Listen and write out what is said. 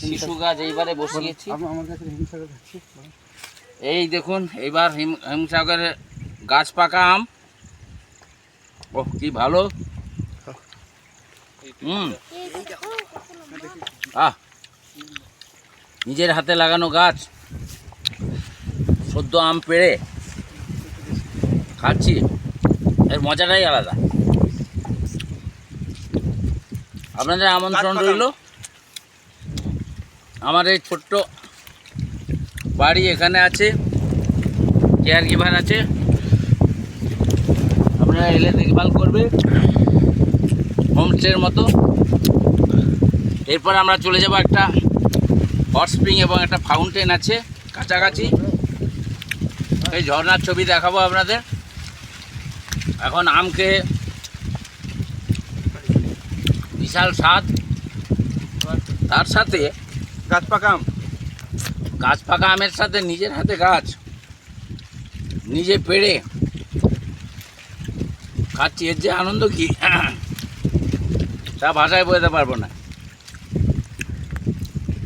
শিশু গাছ এইবারে বসিয়েছি। এই দেখুন এইবার হিম হিমসাগরের গাছ পাকা আম। ও কি ভালো। হুম। আহ। নিজের হাতে লাগানো গাছ। সদ্য আম পেড়ে খাচ্ছি। এর মজাটাই আলাদা। আপনাদের আমন্ত্রণ রইল? আমার এই ছোট্ট বাড়ি এখানে আছে, কেয়ার গিভার আছে। আপনারা এলে দেখভাল করবে, হোমস্টের মতো। এরপর আমরা চলে যাব একটা হট স্প্রিং এবং একটা ফাউন্টেন আছে, কাছাকাছি। এই ঝর্নার ছবি দেখাবো আপনাদের। এখন আমকে বিশাল স্বাদ। তার সাথে গাছ পাকা আম? গাছ পাকা আমের সাথে নিজের হাতে গাছ, নিজে পেড়ে। খাচ্ছি, এর যে আনন্দ কি? তা ভাষায় বোঝাতে পারব না।